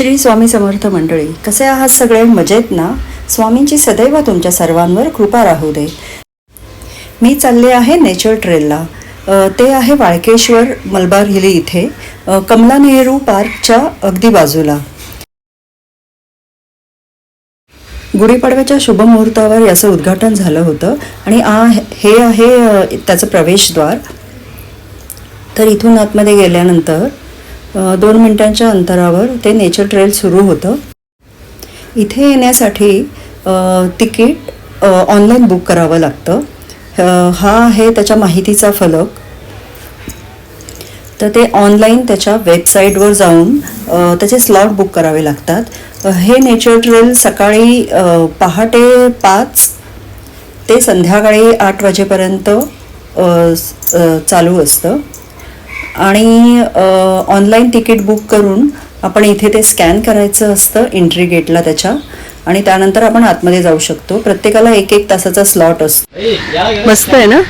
श्री स्वामी समर्थ मंडळी कसे आहात सगळे? मजेत ना? स्वामींची सदैव तुमच्या सर्वांवर कृपा राहू दे. मी चालले आहे नेचर ट्रेलला. ते आहे वाळकेश्वर मलबार हिली इथे कमला नेहरू पार्कच्या अगदी बाजूला. गुढीपाडव्याच्या शुभमुहूर्तावर याचं उद्घाटन झालं होतं आणि आ हे आहे त्याचं प्रवेशद्वार. तर इथून आतमध्ये गेल्यानंतर दोन मिनटांच्या अंतरावर ते नेचर ट्रेल सुरू होतं. इथे येण्यासाठी तिकीट ऑनलाईन बुक करावं लागतं. हा आहे त्याच्या माहितीचा फलक. तर ते ऑनलाईन त्याच्या वेबसाईटवर जाऊन त्याचे स्लॉट बुक करावे लागतात. हे नेचर ट्रेल सकाळी पहाटे पाच ते संध्याकाळी आठ वाजेपर्यंत चालू असतं. आणि ऑनलाईन तिकीट बुक करून आपण इथे ते स्कॅन करायचं असतं एंट्री गेटला त्याच्या. आणि त्यानंतर आपण आतमध्ये जाऊ शकतो. प्रत्येकाला एक एक तासाचा स्लॉट असतो. मस्त आहे ना?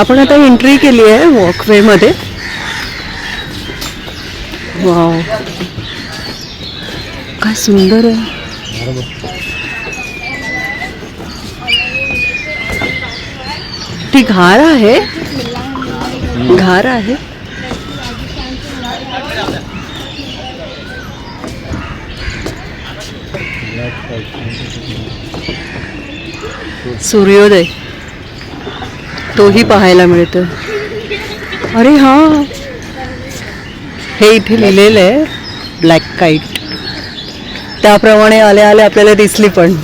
आपण आता एंट्री केली आहे वॉकवे मध्ये. वाव काय सुंदर आहे. ती घार आहे. घार आहे. सूर्योदय. तोही पाहायला मिळतो. अरे हा. हे इथे लिहिलेलं आहे ब्लॅक काईट त्याप्रमाणे आले आले आपल्याला दिसली पण.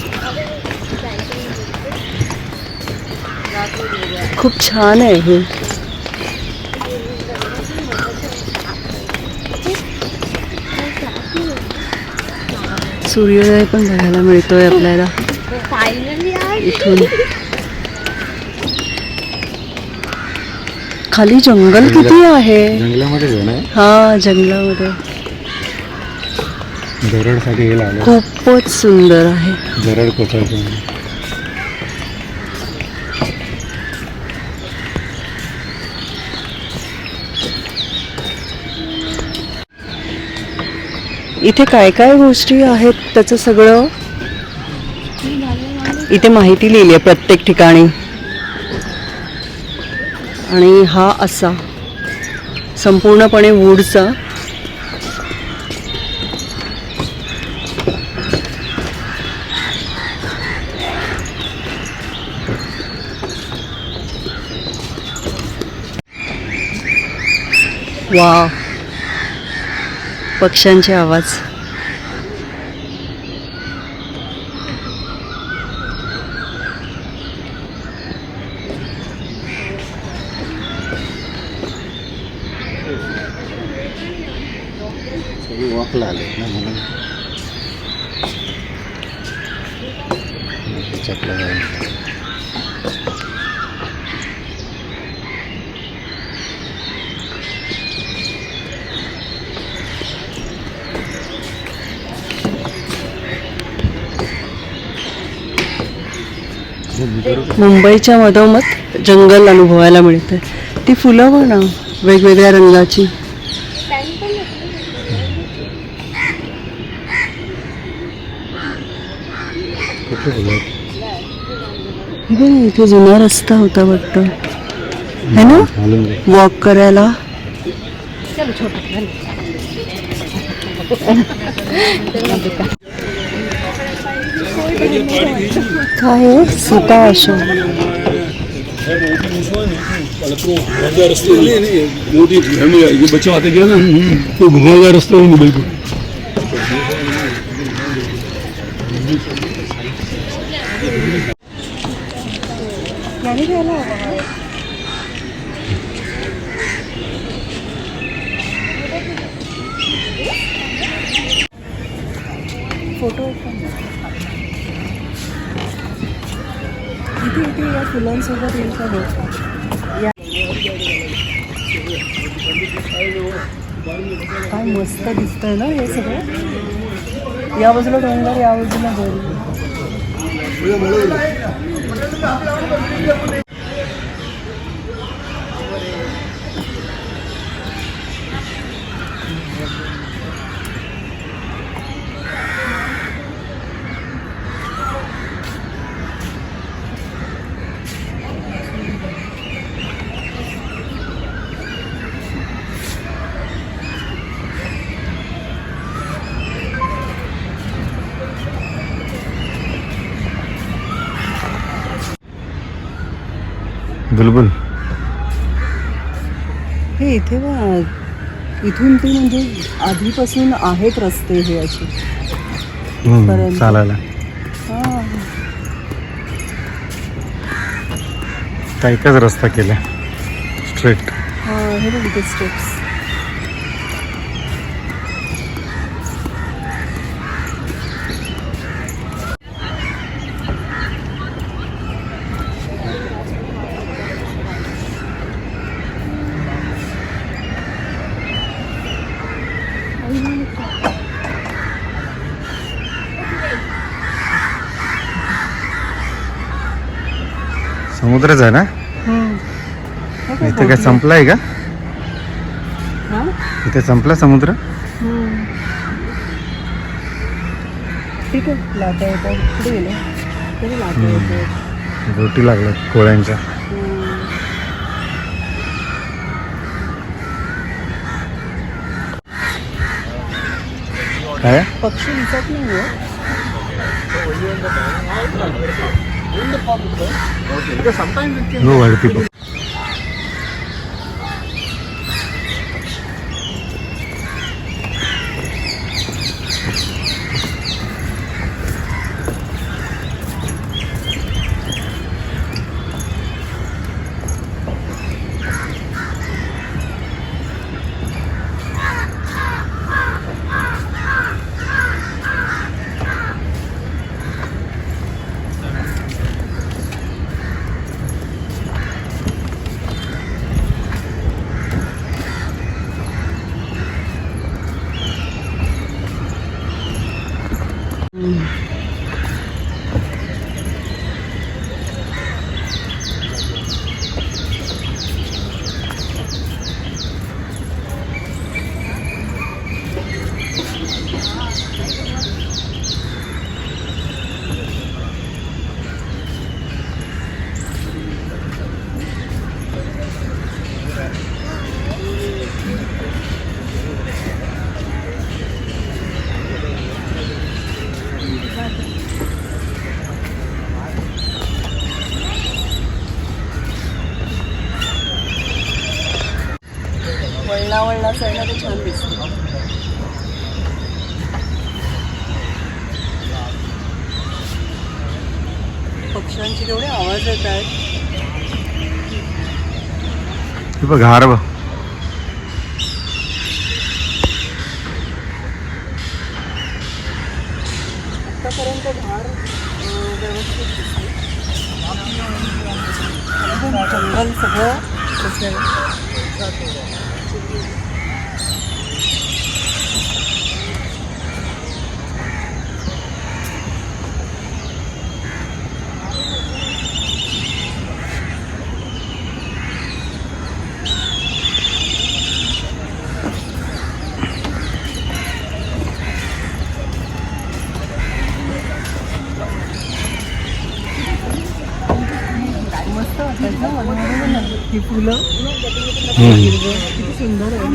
खूप छान आहे हे. सूर्योदय पण बघायला मिळतोय आपल्याला. इथून. खाली जंगल किती आहे? जंगलामध्ये आहे. ना हा जंगलामध्ये. हे खूपच सुंदर आहे. इथे काय काय गोष्टी आहेत त्याचं सगळं? इथे माहिती लिहिली आहे प्रत्येक ठिकाणी. आणि हा असा संपूर्णपणे वूडचा वा पक्ष्यांचे आवाज. सगळी वॉकला आले ना म्हणून. चपला मुंबईच्या मधोमध जंगल अनुभवायला मिळते ती फुलं बघ ना वेगवेगळ्या रंगाची. बघ इथे जुना रस्ता होता वाटतं. है ना. वॉक करायला. काय आहे सीता अशोक मोदी बच्चा आते गया ना तो घुमावदार रास्ता ही नहीं बिल्कुल फोटो फुलांसोबत येईल का या काय मस्त दिसतंय ना हे सगळं? या बाजूला डोंगर या बाजूला डोंगर बुलबुल हे इथे इथून ते म्हणजे आधीपासून आहेत रस्ते हे असे. पर्यंत. चालायला. हा. त्या एकच रस्ता केला. स्ट्रेट हा हे बघ इथे स्टेप्स समुद्रच आहे ना? इथे काय संपलाय का? इथे संपला समुद्र? ठीक आहे लाटा येतात. पुढे गेले. तरी लाटा येतात. बोटी लागल्यात कोळ्यांच्या. काय? पक्षी दिसत नाही आहे हो वरती वळणा वळणा साईडला ते छान दिसतं. पक्ष्यांचे केवढे आवाज येत आहेत. हे बघ हार बघ. आतापर्यंत व्यवस्थित जंगल सगळं ही फुलं किती सुंदर आहे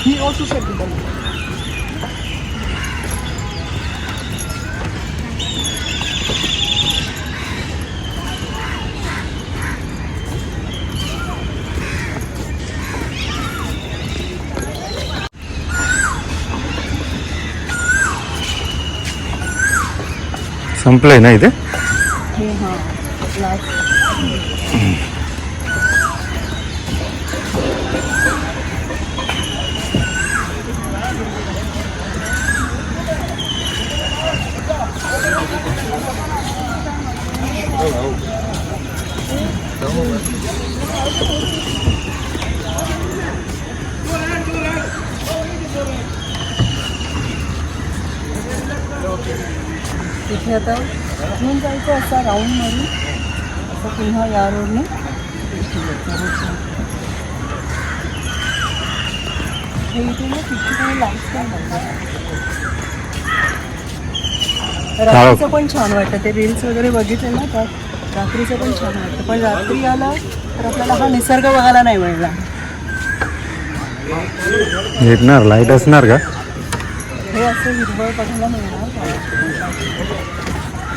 ही. also सेट संपलंय ना इथे हो, हो. हे हां लास्ट तिथे आता इथून जायचं असा राऊंड मारून असं पुन्हा या रोडने हे इथे ना पण लावतात. रात्रीचं पण छान वाटतं ते रील्स वगैरे बघितले ना तर रात्रीचं पण छान वाटतं. पण रात्री आलं तर आपल्याला हा निसर्ग बघायला नाही मिळणार. भेटणार लाइट असणार का? हे असं हिरवळ बघायला मिळणार.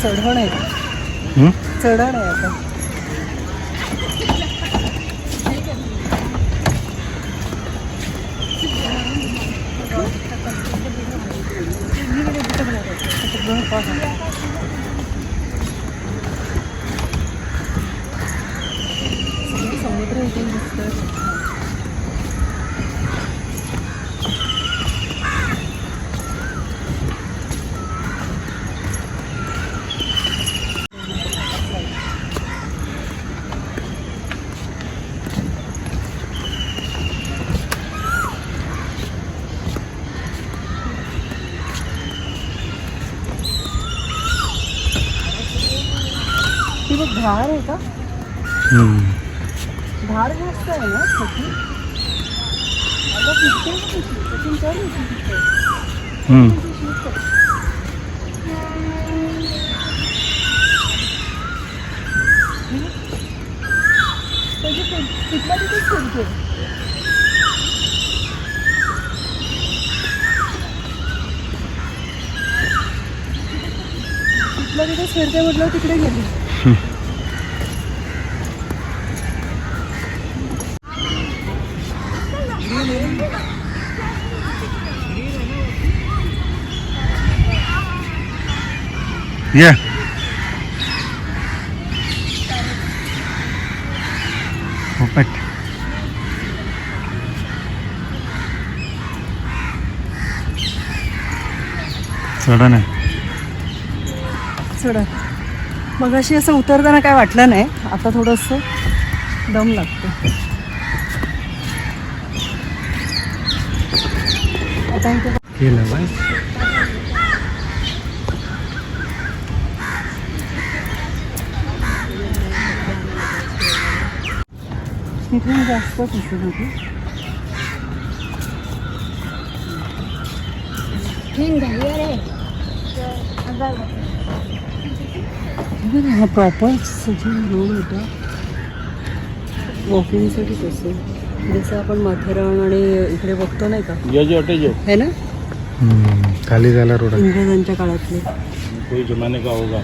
चढ़ होने चढ़ा नहीं आता चढण आहे का हं? चढण आहे आता ही बघ धार. जास्त आहे ना छोटी अगं दिसते ना कशी. कशी चढ होती तिथे. त्याची तिथल्या तिथेच फिरते तिथल्या तिथेच फिरते म्हटलं तिकडे गेली ये पोपट चढण आहे चढ मग अशी असं उतरताना काय वाटलं नाही आता थोडंसं दम लागतो आता इथे केलं बाय. इथून जास्तच दिसत होती हा प्रॉपर सचिन रोड होता वॉकिंगसाठी तसं जसं आपण माथेरान आणि इकडे बघतो नाही का ये जो अटे जो है ना हम्म. खाली जायला रोड. इंग्रजांच्या काळातले कोई जमाने का होगा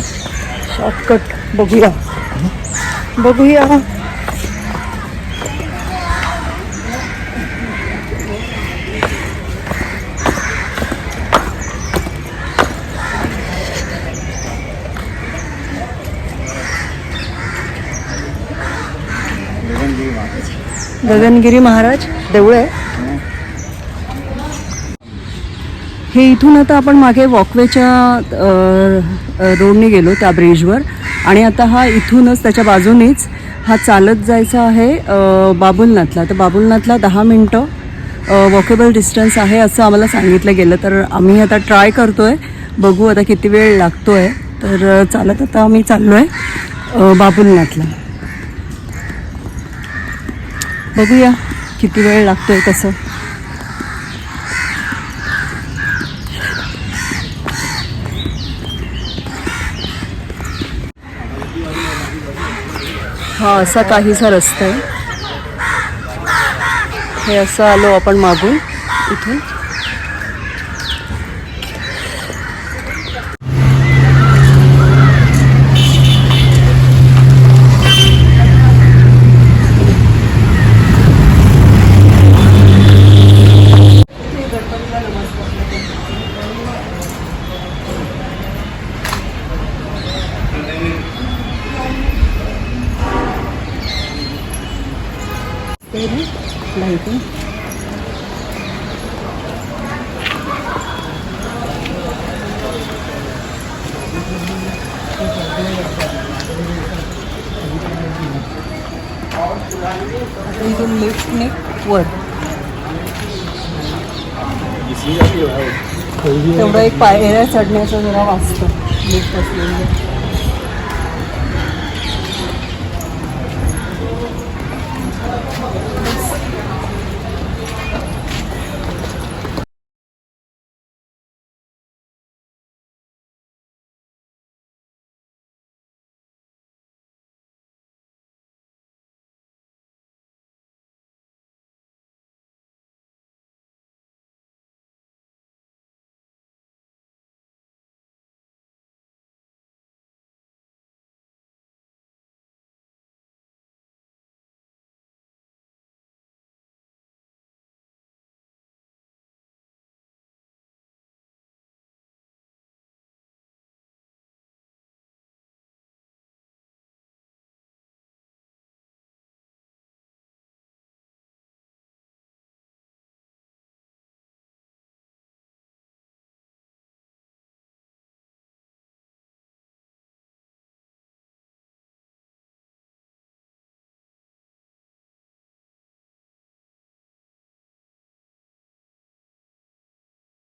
शॉर्टकट बघूया. बघूया. गगनगिरी महाराज. देऊळ आहे. हे इथून आता आपण मागे वॉकवेच्या रोडने गेलो त्या ब्रिजवर आणि आता हा इथूनच त्याच्या बाजूनेच हा चालत जायचा आहे बाबुलनाथला. तर बाबुलनाथला दहा मिनटं वॉकेबल डिस्टन्स आहे असं आम्हाला सांगितलं गेलं. तर आम्ही आता ट्राय करतो आहे बघू आता किती वेळ लागतो आहे तर चालत आता आम्ही चाललो आहे बाबुलनाथला. बघूया किती वेळ लागतो आहे कसं. हा असा काहीसा रस्ता आहे. हे असं आलो आपण मागून इथून. लाईटिंग इथून लिफ्टने वर तेवढं एक पायऱ्या चढण्याचं जरा वाचतं लिफ्ट असलेलं